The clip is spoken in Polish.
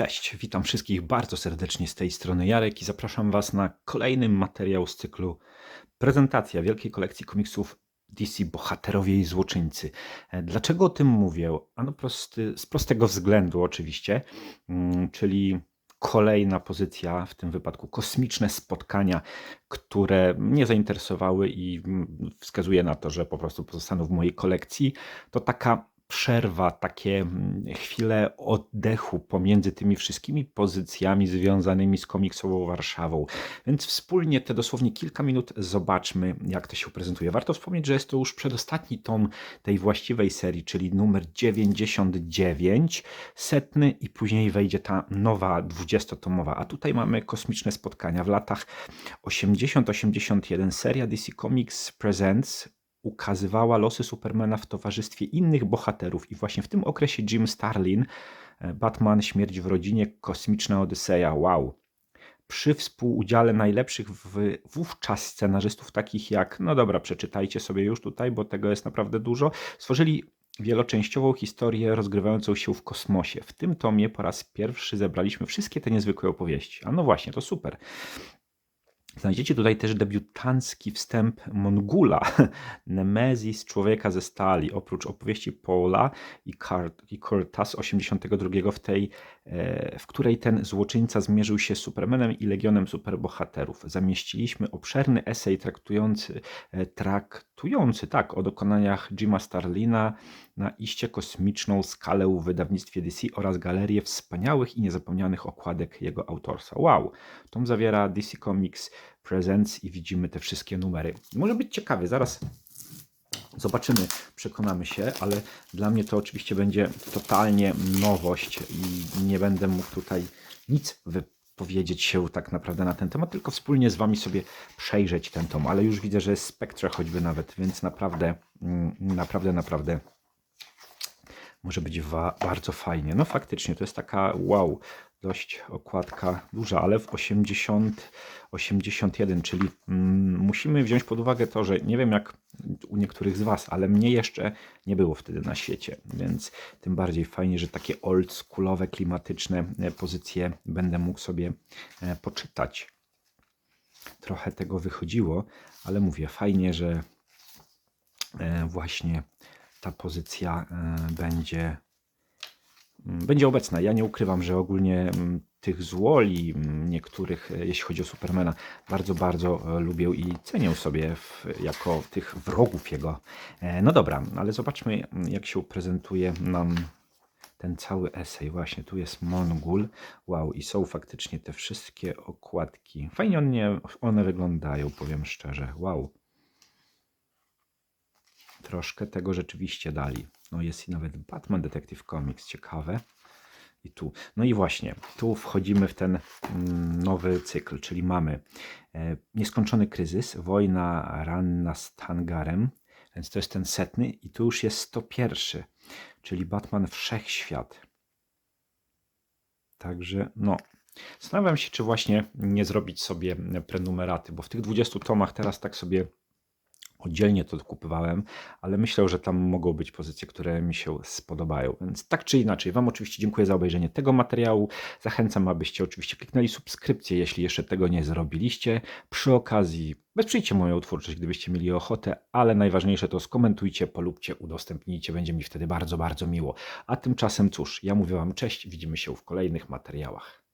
Cześć, witam wszystkich bardzo serdecznie z tej strony Jarek i zapraszam Was na kolejny materiał z cyklu Prezentacja wielkiej kolekcji komiksów DC Bohaterowie i Złoczyńcy. E, Dlaczego o tym mówię? Ano prosty, z prostego względu oczywiście, mm, czyli kolejna pozycja, w tym wypadku kosmiczne spotkania, które mnie zainteresowały i mm, wskazuje na to, że po prostu pozostaną w mojej kolekcji. To taka przerwa, takie mm, chwile oddechu pomiędzy tymi wszystkimi pozycjami związanymi z komiksową Warszawą. Więc wspólnie te dosłownie kilka minut zobaczmy, jak to się prezentuje. Warto wspomnieć, że jest to już przedostatni tom tej właściwej serii, czyli numer 99, setny i później wejdzie ta nowa 20-tomowa. A tutaj mamy kosmiczne spotkania w latach 80-81. Seria DC Comics Presents ukazywała losy Supermana w towarzystwie innych bohaterów i właśnie w tym okresie Jim Starlin, e, Batman, Śmierć w rodzinie, Kosmiczna Odyseja, wow. Przy współudziale najlepszych wówczas scenarzystów takich jak, no dobra, przeczytajcie sobie już tutaj, bo tego jest naprawdę dużo, stworzyli wieloczęściową historię rozgrywającą się w kosmosie. W tym tomie po raz pierwszy zebraliśmy wszystkie te niezwykłe opowieści. A no właśnie, to super. Znajdziecie tutaj też debiutancki wstęp Mongula, Nemezis Człowieka ze Stali. Oprócz opowieści Paula i, Kurt, i Kurta z 82 w tej, e, w której ten złoczyńca zmierzył się z Supermanem i Legionem Superbohaterów. Zamieściliśmy obszerny esej traktujący, e, tak, o dokonaniach Jima Starlina na iście kosmiczną skalę w wydawnictwie DC oraz galerię wspaniałych i niezapomnianych okładek jego autorstwa. Wow! Tom zawiera DC Comics Presents i widzimy te wszystkie numery. Może być ciekawy, zaraz zobaczymy, przekonamy się, ale dla mnie to oczywiście będzie totalnie nowość i nie będę mógł tutaj nic wypowiedzieć się tak naprawdę na ten temat, tylko wspólnie z Wami sobie przejrzeć ten tom, ale już widzę, że jest spektrze choćby nawet, więc naprawdę, mm, naprawdę, naprawdę może być bardzo fajnie. No faktycznie, to jest taka wow, dość okładka duża, ale w 80, 81, czyli mm, musimy wziąć pod uwagę to, że nie wiem jak u niektórych z Was, ale mnie jeszcze nie było wtedy na świecie, więc tym bardziej fajnie, że takie oldschoolowe, klimatyczne e, pozycje będę mógł sobie e, poczytać. Trochę tego wychodziło, ale mówię, fajnie, że e, właśnie ta pozycja będzie będzie obecna. Ja nie ukrywam, że ogólnie mm, tych złoli mm, niektórych, e, jeśli chodzi o Supermana, bardzo, bardzo e, lubię i cenię sobie w, jako tych wrogów jego. E, no dobra, ale zobaczmy, jak się prezentuje nam ten cały esej. Właśnie tu jest Mongul. Wow, i są faktycznie te wszystkie okładki. Fajnie one, one wyglądają, powiem szczerze. Wow. Troszkę tego rzeczywiście dali. No jest i nawet Batman Detective Comics, ciekawe. I tu. No i właśnie, tu wchodzimy w ten mm, nowy cykl, czyli mamy e, nieskończony kryzys, wojna ranna z Tangarem, więc to jest ten setny i tu już jest 101, czyli Batman Wszechświat. Także no, zastanawiam się, czy właśnie nie zrobić sobie prenumeraty, bo w tych 20 tomach teraz tak sobie Oddzielnie to kupowałem, ale myślę, że tam mogą być pozycje, które mi się spodobają. Więc tak czy inaczej, Wam oczywiście dziękuję za obejrzenie tego materiału. Zachęcam, abyście oczywiście kliknęli subskrypcję, jeśli jeszcze tego nie zrobiliście. Przy okazji wesprzyjcie moją twórczość, gdybyście mieli ochotę, ale najważniejsze to skomentujcie, polubcie, udostępnijcie. Będzie mi wtedy bardzo, bardzo miło. A tymczasem cóż, ja mówię Wam cześć, widzimy się w kolejnych materiałach.